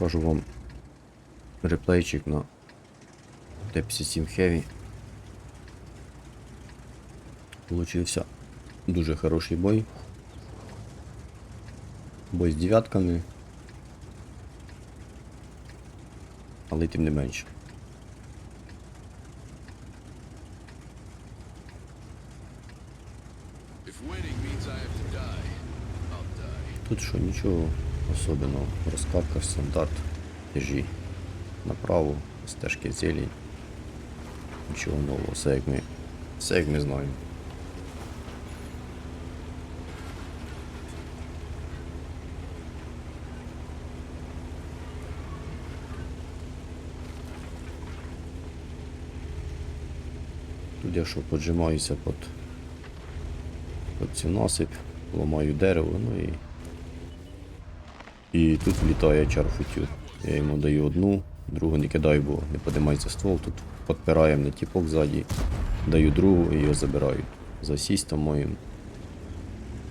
покажу вам реплейчик на Т-57 Heavy. Получився дуже хороший бой. Бой з дев'ятками. Але тим не менше. Тут що нічого особенного. Розкладка стандарт. Тяжі направо, стежки зелень. Нічого нового, все як ми, все як ми знаємо. Тут я що поджимаюся під, під цю насип, ламаю дерево, ну і і тут влітає чарфутюр. Я йому даю одну, другу не кидаю, бо не подимається ствол. Тут підпирає мене тіпок ззаді, даю другу і його забираю. За асістом моїм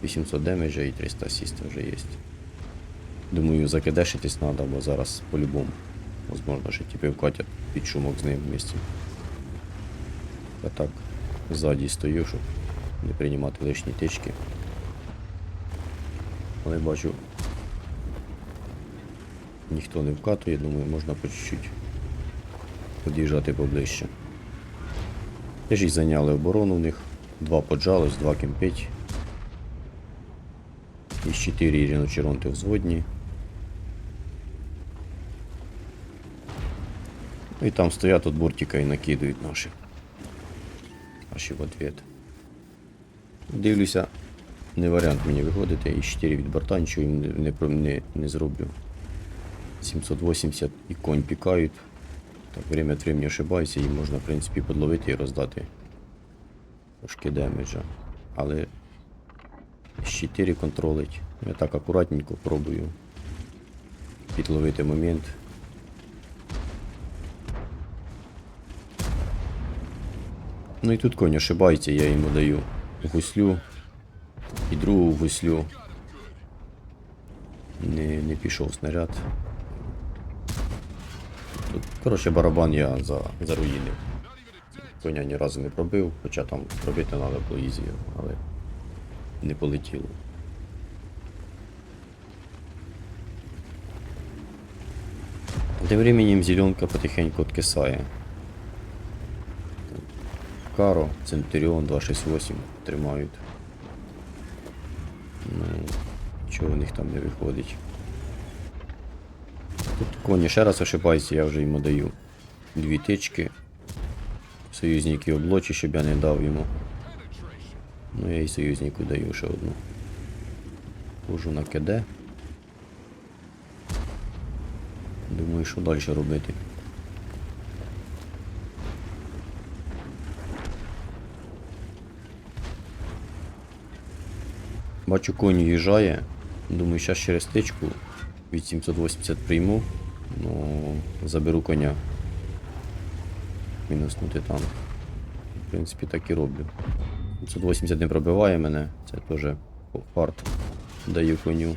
800 демеджа і 300 асіста вже є. Думаю, закидешитись треба, бо зараз по-любому. Возможно, що типи вкатять під шумок з ним вместе. Я так ззаді стою, щоб не приймати лишні тички. Але бачу, ніхто не вкатує, думаю, можна по чуть-чуть під'їжджати поближче. Теж і зайняли оборону в них. Два поджалось, два кемпить. Із 4 ріночеронти взводні. Ну і там стоять от бортика і накидують наші. Наші в ответ. Дивлюся, не варіант мені виходити, і 4 від борта, нічого їм не, не, не, не зроблю. 780 і конь пікають. Так, время від времени ошибаюся, їм можна, в принципі, подловити і роздати трошки демеджа. Але з 4 контролить. Я так акуратненько пробую підловити момент. Ну і тут конь ошибається, я йому даю гуслю і другу гуслю. Не, не пішов снаряд. Тут, коротше, барабан я за, заруїнив. Коня ні разу не пробив, хоча там пробити треба було ізі, але не полетіло. Тим временем зеленка потихеньку откисає. Каро, Центуріон 268 тримають. Ну, чого в них там не виходить. Тут коні ще раз ошибаюся, я вже йому даю дві тички. Союзники облочі, щоб я не дав йому. Ну я і союзнику даю ще одну. Хожу на КД. Думаю, що далі робити. Бачу, конь їжджає. Думаю, зараз через тичку від 780 прийму. Ну, заберу коня. Мінуснути танк. В принципі, так і роблю. 780 не пробиває мене, це теж фарт даю коню.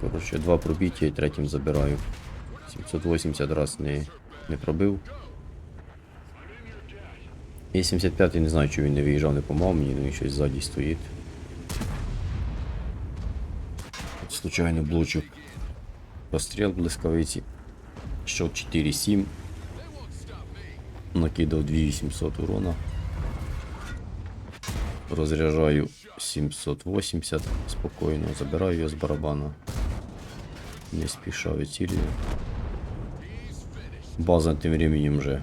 Коротше, два пробиття і третім забираю. 780 раз не, не пробив. І 75 не знаю, чи він не виїжджав, не помав мені, ну він щось ззаді стоїть. Случайно блочу постріл блискавиці. Щот 4-7. Накидав 2800 урона. Розряджаю 780 спокійно, забираю його з барабана. Не спіша вицілюю. База тим временем вже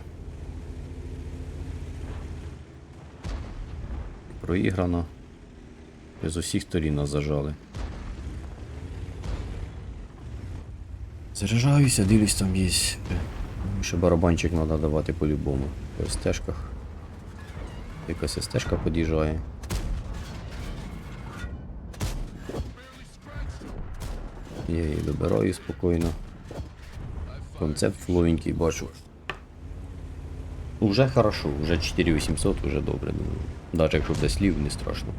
проіграна. З усіх сторін нас зажали. Заряджаюся, дивлюсь, там є. Ще барабанчик треба давати по-любому. По стежках. Якась стежка під'їжджає. Я її добираю спокійно. Концепт фловенький бачу. Уже хорошо, уже 4800, уже добре. думаю. Навіть якщо без слів, не страшно.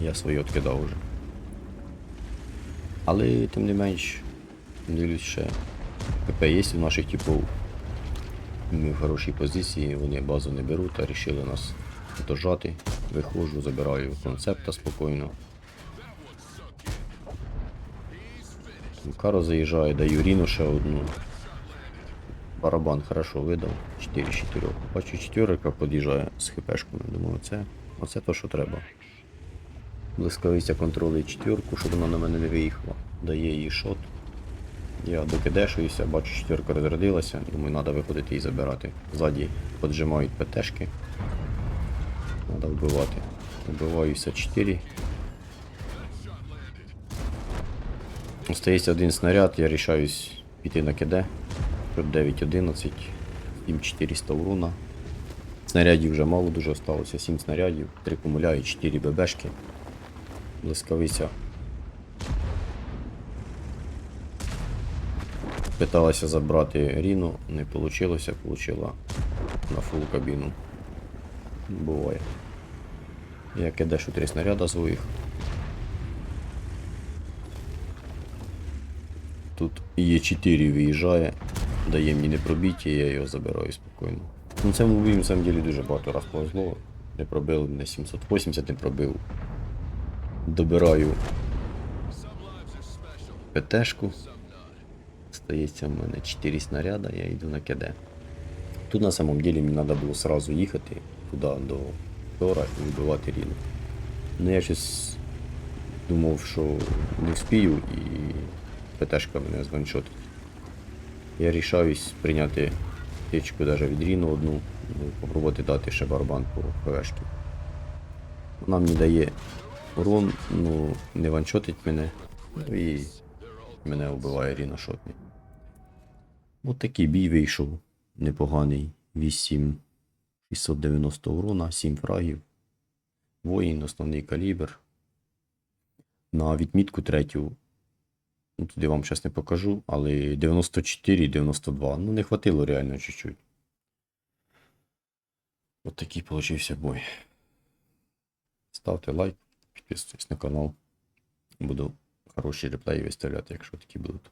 Я свої відкидав уже. Але тим не менш, дивлюсь ще. ПП є у наших типів. Ми в хорошій позиції, вони базу не беруть, а рішили нас дожати. Виходжу, забираю концепта спокійно. Каро заїжджає, даю Ріну ще одну. Барабан хорошо видав. 4 з 4. Бачу четверка під'їжджає з хпшками. Думаю, це, оце то, що треба. Блискавиця контролює четверку, щоб вона на мене не виїхала. Дає їй шот. Я докидешуюся, бачу, четверка розрядилася, думаю, треба виходити і забирати. Ззаді поджимають ПТшки. Треба вбивати. Вбиваюся 4. Остається один снаряд, я рішаюсь піти на КД. Тут 9-11, 7400 урона. Снарядів вже мало дуже осталося, 7 снарядів, 3 кумуляю, 4 ББшки. Блискавиця. Питалася забрати Ріну, не вийшло, получила на фул кабіну. Буває. Я кидашу 3 снаряда своїх. Тут Є4 виїжджає, дає мені непробиття, я його забираю спокійно. Ну цьому бою, на самом деле дуже багато раз повезло. Не пробив, мене 780 не пробив. Добираю ПТшку. Стається в мене 4 снаряда, я йду на КД. Тут на самом деле мені треба було сразу їхати туди до Тора і вибивати Ріну. Ну я щось думав, що не вспію і ПТшка мене званшотить. Я рішаюсь прийняти тичку даже від Ріну одну, ну, попробувати дати ще барабан по ПВшки. Вона мені дає урон, ну не ваншотить мене. Ну і мене вбиває Ріна шотний. От бій вийшов непоганий. 8 690 урона, 7 фрагів. Воїн, основний калібр. На відмітку третю. Ну, туди вам зараз не покажу, але 94 і 92. Ну, не хватило реально чуть-чуть. От такий получився бой. Ставте лайк, підписуйтесь на канал. Буду хороші реплеї виставляти, якщо такі будуть.